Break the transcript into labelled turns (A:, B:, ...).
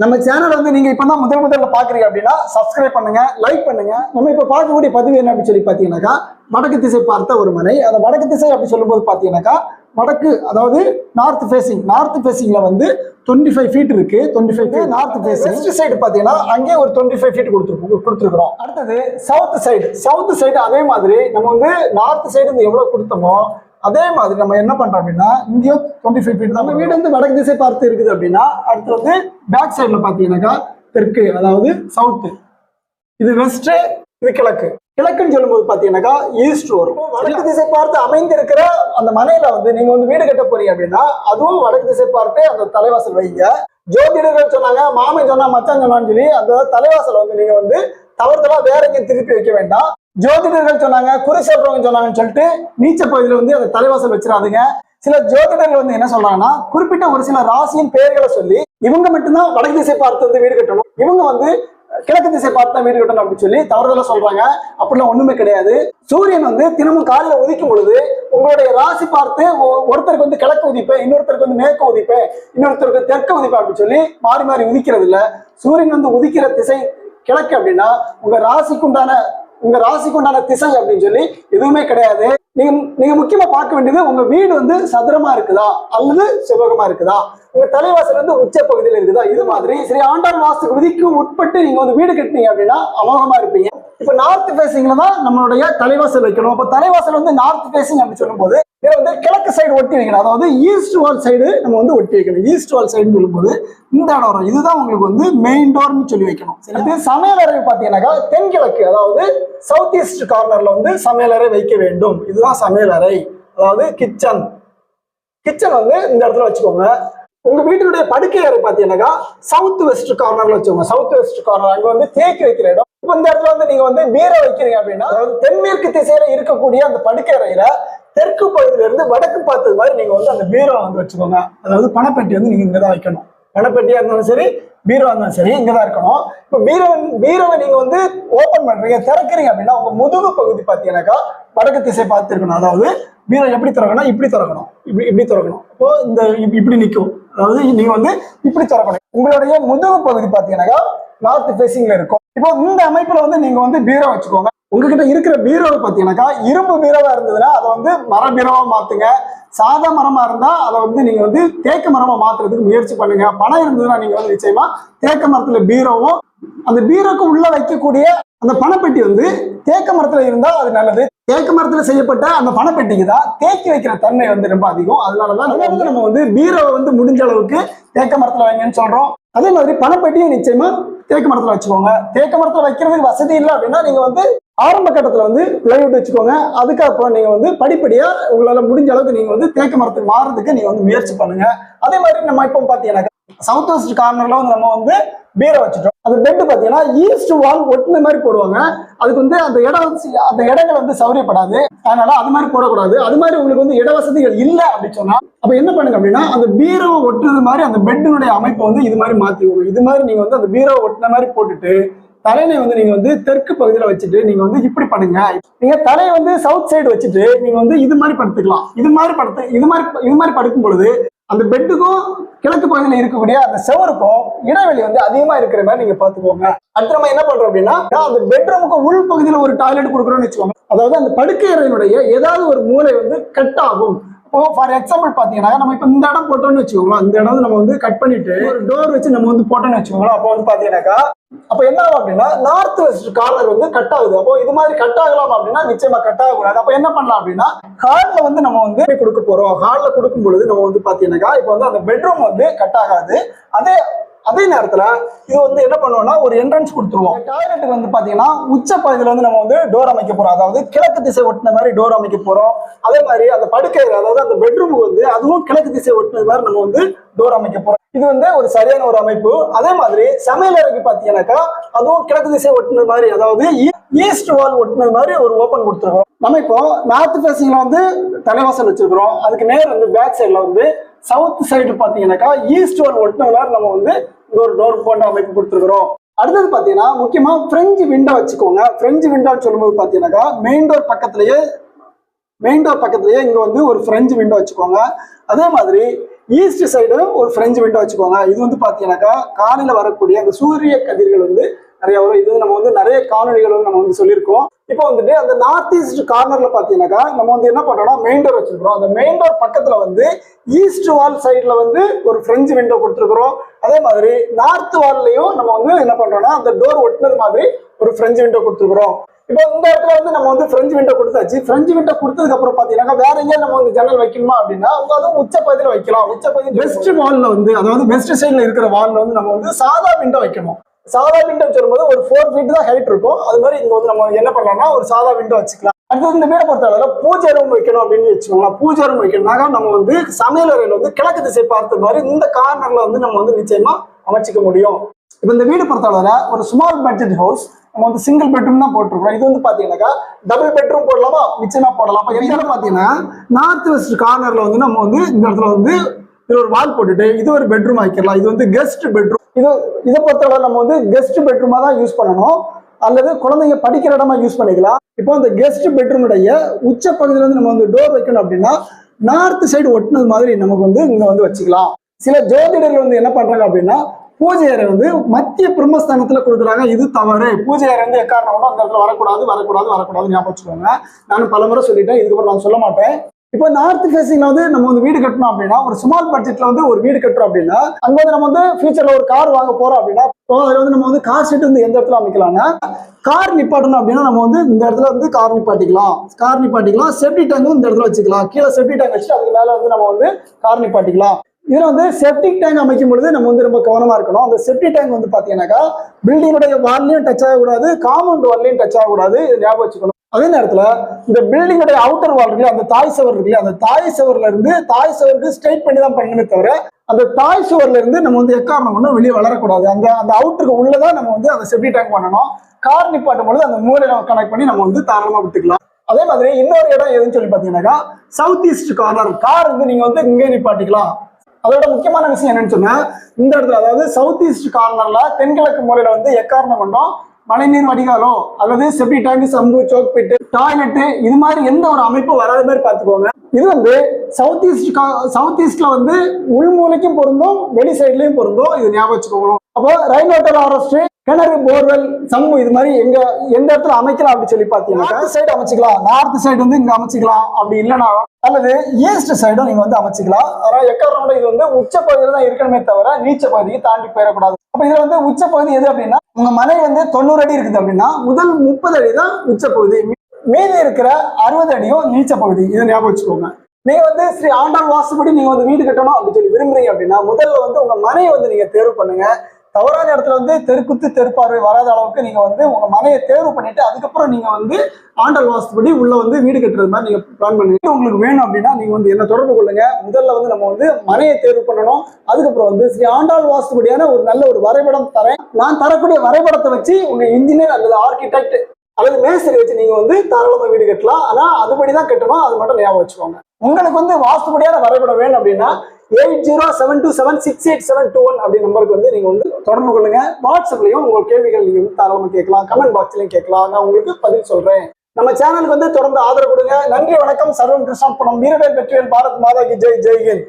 A: நம்ம சேனல் வந்து நீங்க இப்பதான் முதல் முதல்ல பாக்குறீங்க அப்படின்னா சப்ஸ்கிரைப் பண்ணுங்க லைக் பண்ணுங்க. நம்ம இப்ப பார்க்கக்கூடிய பதிவு என்ன அப்படின்னு சொல்லி பாத்தீங்கன்னாக்கா வடக்கு திசை பார்த்த ஒரு மனை அந்த வடக்கு திசை அப்படி சொல்லும்போது பாத்தீங்கன்னாக்கா வடக்கு அதாவது நார்த் ஃபேசிங் நார்த் ஃபேசிங்ல வந்து டுவெண்ட்டி ஃபைவ் ஃபீட் இருக்கு twenty five north facing west side பாத்தீங்கன்னா அங்கேயே ஒரு டுவெண்ட்டி ஃபைவ் ஃபீட் கொடுத்துருக்கோம் கொடுத்துருக்கோம் அடுத்தது சவுத் சைடு சவுத் சைடு அதே மாதிரி நம்ம வந்து நார்த் சைடு வந்து எவ்வளவு கொடுத்தோமோ அதே மாதிரி நம்ம என்ன பண்றோம் அப்படின்னா இங்கேயும் டுவெண்ட்டி ஃபைவ் ஃபீட் நம்ம வீடு வந்து வடக்கு திசை பார்த்து இருக்குது அப்படின்னா அடுத்து வந்து பேக் சைடுல பாத்தீங்கன்னாக்கா தெற்கு அதாவது சவுத்து இது வெஸ்ட் இது கிழக்கு. கிழக்குன்னு சொல்லும்போது பாத்தீங்கன்னாக்கா ஈஸ்ட் வரும். வடக்கு திசை பார்த்து அமைந்திருக்கிற அந்த மனையில வந்து நீங்க வந்து வீடு கட்ட போறீங்க அப்படின்னா அதுவும் வடக்கு திசை பார்த்து அந்த தலைவாசல் வைங்க. ஜோதிடர்கள் சொன்னாங்க மாமன் சொன்னா மச்சான் சொன்னான்னு சொல்லி அந்த தலைவாசல் வந்து நீங்க வந்து தவறுதலா வேற எங்கேயும் திருப்பி வைக்க வேண்டாம். ஜோதிடர்கள் சொன்னாங்க குறி சொன்னாங்கன்னு சொல்லிட்டு நீச்ச பகுதியில் வந்து அந்த தலைவாசல் வச்சிடாதீங்க. சில ஜோதிடர்கள் வந்து என்ன சொல்றாங்கன்னா குறிப்பிட்ட ஒரு சில ராசியின் பெயர்களை சொல்லி இவங்க மட்டும்தான் வடக்கு திசை பார்த்து வந்து வீடு கட்டணும். இவங்க வந்து கிழக்கு திசை பார்த்து தான் வீடு கட்டணும் அப்படின்னு சொல்லி தவறுதலா சொல்றாங்க. அப்படிலாம் ஒண்ணுமே கிடையாது. சூரியன் வந்து தினமும் காலையில உதிக்கும் பொழுது உங்களுடைய ராசி பார்த்து ஒருத்தருக்கு வந்து கிழக்கு உதிப்பேன் இன்னொருத்தருக்கு வந்து மேற்கு உதிப்பேன் இன்னொருத்தருக்கு தெற்கு உதிப்பேன் அப்படின்னு சொல்லி மாறி மாறி உதிக்கிறது இல்ல. சூரியன் வந்து உதிக்கிற திசை கிழக்கு அப்படின்னா உங்க ராசிக்குண்டான உங்க ராசிக்குண்டான திசை அப்படின்னு சொல்லி எதுவுமே கிடையாது. நீங்க நீங்க முக்கியமா பார்க்க வேண்டியது உங்க வீடு வந்து சதுரமா இருக்குதா? அல்லது செவ்வகமா இருக்குதா? உங்க தலைவாசல் வந்து உச்ச பகுதியில் இருக்குதா? இது மாதிரி சரி ஆண்டாள் வாஸ்து விதிக்கு உட்பட்டு நீங்க வந்து வீடு கட்டினீங்க அப்படின்னா அமோகமா இருப்பீங்க. இப்ப நார்த் ஃபேசிங்ல தான் நம்மளுடைய தலைவாசல் வைக்கணும். அப்ப தலைவாசல் வந்து நார்த் ஃபேசிங் அப்படின்னு சொல்லும்போது இதை வந்து கிழக்கு சைடு ஒட்டி வைக்கணும். அதாவது ஈஸ்ட் வால் சைடு நம்ம வந்து ஒட்டி வைக்கணும். ஈஸ்ட் வால் சைடுன்னு சொல்லும்போது இந்த இடம் வரும் இதுதான் உங்களுக்கு வந்து மெயின் டோர்னு சொல்லி வைக்கணும். இது சமையலறை பார்த்தீங்கன்னாக்கா தென்கிழக்கு அதாவது சவுத் ஈஸ்ட் கார்னர்ல வந்து சமையலறை வைக்க வேண்டும். இதுதான் சமையலறை அதாவது கிச்சன் கிச்சன் வந்து இந்த இடத்துல வச்சுக்கோங்க. உங்க வீட்டினுடைய படுக்கை அறை பாத்தீங்கன்னாக்கா சவுத் வெஸ்ட் கார்னர்ல வச்சுக்கோங்க. சவுத் வெஸ்ட் கார்னர் அங்க வந்து தேக்கி வைக்கிற இடம். இப்போ இந்த இடத்துல வந்து நீங்க வந்து பீரை வைக்கிறீங்க அப்படின்னா அதாவது தென்மேற்கு திசையில இருக்கக்கூடிய அந்த படுக்கை அறையில தெற்கு பகுதியில இருந்து வடக்கு பார்த்தது மாதிரி நீங்க வந்து அந்த பீரோ வந்து வச்சுக்கோங்க. அதாவது பணப்பெட்டி வந்து நீங்க இங்கதான் வைக்கணும். பணப்பெட்டியா இருந்தாலும் சரி பீரோ இருந்தாலும் சரி இங்கதான் இருக்கணும். இப்போ பீரோ பீரோவை நீங்க வந்து ஓபன் பண்றீங்க திறக்கிறீங்க அப்படின்னா உங்க முதுகு பகுதி பாத்தீங்கன்னாக்கா வடக்கு திசை பார்த்து இருக்கணும் அதாவது பீரோ எப்படி திறக்கணும்? இப்படி திறக்கணும். இப்படி இப்படி திறக்கணும். இப்போ இந்த இப்~ இப்படி நிற்கும் அதாவது நீங்க வந்து இப்படி திறக்கணும் உங்களுடைய முதுகு பகுதி பாத்தீங்கன்னாக்கா நார்த் பேசிங்ல இருக்கும். இப்போ இந்த அமைப்புல வந்து நீங்க வந்து பீரோ வச்சுக்கோங்க. உங்ககிட்ட இருக்கிற பீரோவை பாத்தீங்கன்னாக்கா இரும்பு பீரோவா இருந்ததுன்னா அதை வந்து மர பீரோவா மாத்துங்க. சாதா மரமா இருந்தா அதை வந்து நீங்க வந்து தேக்கு மரமா மாத்துறதுக்கு முயற்சி பண்ணுங்க. பணம் இருந்ததுன்னா நீங்க வந்து நிச்சயமா தேக்க மரத்துல பீரோவும் அந்த பீரோக்கு உள்ள வைக்கக்கூடிய அந்த பணப்பெட்டி வந்து தேக்க மரத்துல இருந்தா அது நல்லது. தேக்க மரத்துல செய்யப்பட்ட அந்த பணப்பெட்டிக்கு தான் தேக்கி வைக்கிற தன்மை வந்து ரொம்ப அதிகம். அதனாலதான் நம்ம வந்து நம்ம வந்து பீரோவை வந்து முடிஞ்ச அளவுக்கு தேக்க மரத்துல வைங்கன்னு சொல்றோம். அதே மாதிரி பணப்பெட்டியும் நிச்சயமா தேக்க மரத்துல வச்சுக்கோங்க. தேக்க மரத்துல வைக்கிறதுக்கு வசதி இல்லை அப்படின்னா நீங்க வந்து ஆரம்ப கட்டத்துல வந்து பிளைவுட் வச்சுக்கோங்க. அதுக்கப்புறம் நீங்க வந்து படிப்படியா உங்களால முடிஞ்ச அளவுக்கு நீங்க வந்து தேக்க மரத்துக்கு மாறதுக்கு நீங்க வந்து முயற்சி பண்ணுங்க. அதே மாதிரி நம்ம இப்போ பாத்தீங்கன்னா சவுத் வெஸ்ட் கார்னர்ல வந்து நம்ம வந்து பீரை வச்சுட்டோம். அந்த பெட் பாத்தீங்கன்னா ஈஸ்ட் வால் ஒட்டுன மாதிரி போடுவாங்க. அதுக்கு வந்து அந்த இடம் வந்து அந்த இடங்கள் வந்து சௌரியப்படாது அதனால அது மாதிரி போடக்கூடாது. அது மாதிரி உங்களுக்கு வந்து இட வசதிகள் இல்லை அப்படின்னு சொன்னா அப்ப என்ன பண்ணுங்க அப்படின்னா அந்த பீரவை ஒட்டுறது மாதிரி அந்த பெட்டினுடைய அமைப்பை வந்து இது மாதிரி மாத்திக்கோங்க. இது மாதிரி நீங்க வந்து அந்த பீரவை ஒட்டின மாதிரி போட்டுட்டு தலையை வந்து நீங்க வந்து தெற்கு பகுதியில வச்சுட்டு நீங்க வந்து இப்படி பண்ணுங்க. நீங்க தலையை வந்து சவுத் சைடு வச்சுட்டு நீங்க வந்து இது மாதிரி படுத்துக்கலாம். இது மாதிரி படுத்து இது மாதிரி இது மாதிரி படுக்கும் பொழுது அந்த பெட்டுக்கும் கிழக்கு பகுதியில் இருக்கக்கூடிய அந்த செவருக்கும் இடைவெளி வந்து அதிகமா இருக்கிற மாதிரி நீங்க பாத்துக்கோங்க அடுத்து நம்ம என்ன பண்றோம் அப்படின்னா அந்த பெட்ரூமுக்கு உள் பகுதியில ஒரு டாய்லெட் கொடுக்குறோம்னு வச்சுக்கோங்க. அதாவது அந்த படுக்கை அறையினுடைய ஏதாவது ஒரு மூலை வந்து கட் ஆகும். இப்போ ஃபார் எக்ஸாம்பிள் பாத்தீங்கன்னா நம்ம இப்போ இந்த இடம் போட்டோம்னு வச்சுக்கோங்களேன். இந்த இடம் நம்ம வந்து கட் பண்ணிட்டு ஒரு டோர் வச்சு நம்ம வந்து போட்டோம்னு வச்சுக்கோங்களேன். அப்போ வந்து பாத்தீங்கன்னாக்கா அப்ப என்ன ஆகும் அப்படின்னா நார்த் வெஸ்ட் கார்னர் வந்து கட் ஆகுது. அப்போ இது மாதிரி கட் ஆகலாம் அப்படின்னா நிச்சயமா கட் ஆகக்கூடாது. அப்ப என்ன பண்ணலாம் அப்படின்னா ஹார்ட்ல வந்து நம்ம வந்து கொடுக்க போறோம்? ஹார்ட்ல கொடுக்கும் பொழுது நம்ம வந்து பாத்தீங்கன்னாக்கா இப்போ வந்து அந்த பெட்ரூம் வந்து கட் ஆகாது. அதே அதே நேரத்துல இது வந்து என்ன பண்ணுவோம்னா ஒரு என்ட்ரன்ஸ் கொடுத்துருவோம். டாய்லெட்டுக்கு வந்து பாத்தீங்கன்னா உச்ச பகுதியில வந்து நம்ம வந்து டோர் அமைக்க போறோம். அதாவது கிழக்கு திசை ஒட்டின மாதிரி டோர் அமைக்க போறோம். அதே மாதிரி அந்த படுக்கை அதாவது அந்த பெட்ரூமுக்கு வந்து அதுவும் கிழக்கு திசை ஒட்டின மாதிரி நம்ம வந்து டோர் அமைக்க போறோம். இது வந்து ஒரு சரியான ஒரு அமைப்பு. அதே மாதிரி சமையலறைக்கு பாத்தீங்கன்னாக்கா அதுவும் கிழக்கு திசை ஒட்டுனது மாதிரி அதாவது ஈஸ்ட் வால் ஒட்டுனது மாதிரி ஒரு ஓப்பன் கொடுத்துருக்கோம். நம்ம இப்போ நார்த் ஃபேசிங்ல வந்து தலைவாசல் வச்சிருக்கிறோம். அதுக்கு நேர் வந்து பேக் சைடில் வந்து சவுத் சைடு பாத்தீங்கன்னாக்கா ஈஸ்ட் வால் ஒட்டின மாதிரி நம்ம வந்து இந்த ஒரு டோர் போன்ற அமைப்பு கொடுத்துருக்குறோம். அடுத்தது பாத்தீங்கன்னா முக்கியமா பிரெஞ்சு விண்டோ வச்சுக்கோங்க. பிரெஞ்சு விண்டோன்னு சொல்லும்போது பாத்தீங்கன்னாக்கா மெயின் டோர் பக்கத்துலேயே மெயின் டோர் பக்கத்துலேயே இங்க வந்து ஒரு பிரெஞ்சு விண்டோ வச்சுக்கோங்க. அதே மாதிரி ஈஸ்ட் சைடு ஒரு ஃப்ரெஞ்சு விண்டோ வச்சுக்கோங்க. இது வந்து பார்த்தீங்கன்னாக்கா காலையில் வரக்கூடிய அந்த சூரிய கதிர்கள் வந்து நிறைய வரும். இது வந்து நம்ம வந்து நிறைய காணொலிகள் வந்து நம்ம வந்து சொல்லியிருக்கோம். இப்போ வந்துட்டு அந்த நார்த் ஈஸ்ட் கார்னர்ல பாத்தீங்கன்னாக்கா நம்ம வந்து என்ன பண்றோம்னா மெயின் டோர் வச்சிருக்கிறோம். அந்த மெயின் டோர் பக்கத்துல வந்து ஈஸ்ட் வால் சைட்ல வந்து ஒரு ஃப்ரெஞ்சு விண்டோ கொடுத்துருக்குறோம். அதே மாதிரி நார்த் வால்லையும் நம்ம வந்து என்ன பண்றோம்னா அந்த டோர் ஒட்டினது மாதிரி ஒரு ஃப்ரெஞ்சு விண்டோ கொடுத்துருக்குறோம். இப்போ இந்த இடத்துல வந்து நம்ம வந்து ஃப்ரெஞ்சு விண்டோ கொடுத்தாச்சு. ஃப்ரெஞ்சு விண்டோ கொடுத்ததுக்கு அப்புறம் பாத்தீங்கன்னா வேற எங்கேயும் நம்ம வந்து ஜன்னல் வைக்கணுமா அப்படின்னா அவங்க அதுவும் உச்ச பகுதியில வைக்கலாம் உச்ச பகுதி வெஸ்ட் வால்ல வந்து அதாவது வெஸ்ட் சைடுல இருக்கிற வால்ல வந்து நம்ம வந்து சாதா விண்டோ வைக்கணும். சாதா விண்டோ சொல்லும்போது ஒரு ஃபோர் ஃபீட் தான் ஹைட் இருக்கும். அது மாதிரி இங்க வந்து நம்ம என்ன பண்ணலாம்னா ஒரு சாதா விண்டோ வச்சுக்கலாம். அடுத்தது இந்த வீடை பொறுத்த அளவுல பூஜை ரூம் வைக்கணும் அப்படின்னு வச்சுக்கோங்களேன். பூஜை ரூம் வைக்கணும்னாக்கா நம்ம வந்து சமையல் அறையில வந்து கிழக்கு திசை பார்த்த மாதிரி இந்த கார்னர்ல வந்து நம்ம வந்து நிச்சயமா அமைச்சிக்க முடியும். இப்போ இந்த வீடு பொறுத்தளவுல ஒரு ஸ்மால் பட்ஜெட் ஹவுஸ் நம்ம வந்து சிங்கிள் பெட்ரூம் தான் போட்டிருக்கோம். இது வந்து பாத்தீங்கன்னாக்கா டபுள் பெட்ரூம் போடலாமா? நிச்சயமா போடலாம்? அப்ப எந்த இடம் பாத்தீங்கன்னா நார்த் வெஸ்ட் கார்னர்ல வந்து நம்ம வந்து இந்த இடத்துல வந்து இது ஒரு வால் போட்டுட்டு இது ஒரு பெட்ரூம் ஆக்கிடலாம். இது வந்து கெஸ்ட் பெட்ரூம் இது இதை பொறுத்தவரை நம்ம வந்து கெஸ்ட் பெட்ரூமா தான் யூஸ் பண்ணணும். அல்லது குழந்தைங்க படிக்கிற இடமா யூஸ் பண்ணிக்கலாம். இப்போ அந்த கெஸ்ட் பெட்ரூமுடைய உச்ச பகுதியில வந்து நம்ம வந்து டோர் வைக்கணும் அப்படின்னா நார்த் சைடு ஒட்டினது மாதிரி நமக்கு வந்து இங்க வந்து வச்சுக்கலாம். சில ஜோதிடர்கள் வந்து என்ன பண்றாங்க அப்படின்னா பூஜை அறை வந்து மத்திய பிரம்மஸ்தானத்துல கொடுக்குறாங்க. இது தவறு. பூஜை அறை வந்து எக்காரணம்னா அந்த இடத்துல வரக்கூடாது வரக்கூடாது வரக்கூடாது ஞாபகம் வச்சுக்கோங்க. நானும் பலமுறை சொல்லிட்டேன். இதுக்கப்புறம் நான் சொல்ல மாட்டேன். இப்போ நார்த் ஃபேசிங்ல வந்து நம்ம வந்து வீடு கட்டணும் அப்படின்னா ஒரு ஸ்மால் பட்ஜெட்ல வந்து ஒரு வீடு கட்டுறோம் அப்படின்னா அங்க வந்து நம்ம வந்து ஃபியூச்சர்ல ஒரு கார் வாங்க போறோம் அப்படின்னா இப்போ அதுல வந்து நம்ம வந்து கார் செட் வந்து எந்த இடத்துல அமைக்கலாம்னா கார் நிப்பாட்டணும் அப்படின்னா நம்ம வந்து இந்த இடத்துல வந்து கார் நிப்பாட்டிக்கலாம். கார் நிப்பாட்டிக்கலாம். செப்டி டேங்க் இந்த இடத்துல வச்சுக்கலாம். கீழே செப்டி டேங்க் வச்சு அதுக்கு மேல வந்து நம்ம வந்து கார் நிப்பாட்டிக்கலாம். இதில் வந்து செப்டிக் டேங்க் அமைக்கும் பொழுது நம்ம வந்து ரொம்ப கவனமா இருக்கணும். அந்த செப்டிக் டேங்க் வந்து பாத்தீங்கன்னாக்கா பில்டிங்குடைய வால்லையும் டச் ஆகக்கூடாது காம்பவுண்ட் வால்லையும் டச் ஆகக்கூடாது. ஞாபகம் வச்சுக்கணும். அதே நேரத்துல இந்த பில்டிங்குடைய அவுட்டர் வால் இருக்குல்ல அந்த தாய் சவர் இருக்குல்ல அந்த தாய் சுவர்ல இருந்து தாய் சவருக்கு ஸ்ட்ரைட் பண்ணி தான் பண்ணணுமே தவிர அந்த தாய் சுவர்ல இருந்து நம்ம வந்து எக்காரணம் ஒன்றும் வெளியே வளரக்கூடாது. அந்த அந்த அவுட்டருக்கு உள்ளதான் நம்ம வந்து அந்த செப்டி டேங்க் பண்ணணும். கார் நிப்பாட்டும் பொழுது அந்த மூலையில கனெக்ட் பண்ணி நம்ம வந்து தாராளமா விட்டுக்கலாம். அதே மாதிரி இன்னொரு இடம் எதுன்னு சொல்லி பாத்தீங்கன்னாக்கா சவுத் ஈஸ்ட் கார்னர் கார் வந்து நீங்க வந்து இங்கே நிப்பாட்டிக்கலாம். அதோட முக்கியமான விஷயம் என்னன்னு சொன்னா இந்த இடத்துல அதாவது சவுத் ஈஸ்ட் கார்னர்ல தென்கிழக்கு முறையில வந்து எக்காரணம் கொண்டோம் மழைநீர் வடிகாலோ அல்லது செப்டி டேங்க் சம்பு சோக் பிட்டு இது மாதிரி எந்த ஒரு அமைப்பும் வராத மாதிரி பார்த்துக்கோங்க. இது வந்து சவுத் ஈஸ்ட் சவுத் ஈஸ்ட்ல வந்து உள்மூலைக்கும் பொருந்தும் வெளி சைட்லயும் பொருந்தும் இது ஞாபகம் வச்சுக்கோங்க. அப்போ ரயின் வாட்டர் ஆரஸ்ட் கிணறு போர்வெல் சம்மு இது மாதிரி எங்க எந்த இடத்துல அமைக்கலாம் அப்படின்னு சொல்லி பாத்தீங்கன்னா சைடு அமைச்சிக்கலாம். நார்த் சைடு வந்து இங்க அமைச்சிக்கலாம் அப்படி இல்லைன்னா அல்லது ஈஸ்ட் சைடும் நீங்க வந்து அமைச்சிக்கலாம். ஆனா எக்காரணம் இது வந்து உச்ச பகுதியில தான் இருக்கணுமே தவிர நீச்ச பகுதிக்கு தாண்டி போயிடக்கூடாது. அப்ப இதுல வந்து உச்ச பகுதி எது அப்படின்னா உங்க மனை வந்து தொண்ணூறு அடி இருக்குது அப்படின்னா முதல் முப்பது அடி தான் உச்ச பகுதி. மீதி இருக்கிற அறுபது அடியும் நீச்ச பகுதி. இதை ஞாபகம் வச்சுக்கோங்க. நீங்க வந்து ஸ்ரீ ஆண்டாள் வாசுபடி நீங்க வந்து வீடு கட்டணும் அப்படின்னு சொல்லி விரும்புறீங்க அப்படின்னா முதல்ல வந்து உங்க மனையை வந்து நீங்க தேர்வு பண்ணுங்க. தவறான இடத்துல வந்து தெருக்குத்து தெருப்பார்வை வராத அளவுக்கு நீங்க வந்து உங்க மனையை தேர்வு பண்ணிட்டு அதுக்கப்புறம் நீங்க வந்து ஆண்டல் வாஸ்துபடி உள்ள வந்து வீடு கட்டுறது மாதிரி நீங்க பிளான் பண்ணுங்க உங்களுக்கு வேணும் அப்படின்னா நீங்க வந்து என்ன தொடர்பு கொள்ளுங்க. முதல்ல வந்து நம்ம வந்து மனையை தேர்வு பண்ணணும். அதுக்கப்புறம் வந்து ஸ்ரீ ஆண்டாள் வாஸ்துபடியான ஒரு நல்ல ஒரு வரைபடம் தரேன். நான் தரக்கூடிய வரைபடத்தை வச்சு உங்க இன்ஜினியர் அல்லது ஆர்கிடெக்ட் அல்லது மேஸ்திரி வச்சு நீங்க வந்து தாராளமா வீடு கட்டலாம். ஆனா அதுபடி தான் கட்டணும். அது மட்டும் ஞாபகம் வச்சுக்கோங்க. உங்களுக்கு வந்து வாஸ்துபடியான வரைபடம் வேணும் அப்படின்னா eight zero seven two seven six eight seven two one அப்படி நம்பருக்கு வந்து நீங்க வந்து தொடர்பு கொள்ளுங்க. வாட்ஸ்அப்லயும் உங்க கேள்விகள் நீங்க வந்து தாராளமா கேட்கலாம். கமெண்ட் பாக்ஸ்லயும் கேட்கலாம். நான் உங்களுக்கு பதில் சொல்றேன். நம்ம சேனலுக்கு வந்து தொடர்ந்து ஆதரவு கொடுங்க. நன்றி வணக்கம். சர்வம் கிருஷ்ணாபுரம் வீரவேல் வெற்றிவேல் பாரத் மாதா கி ஜெய். ஜெய்ஹிந்த்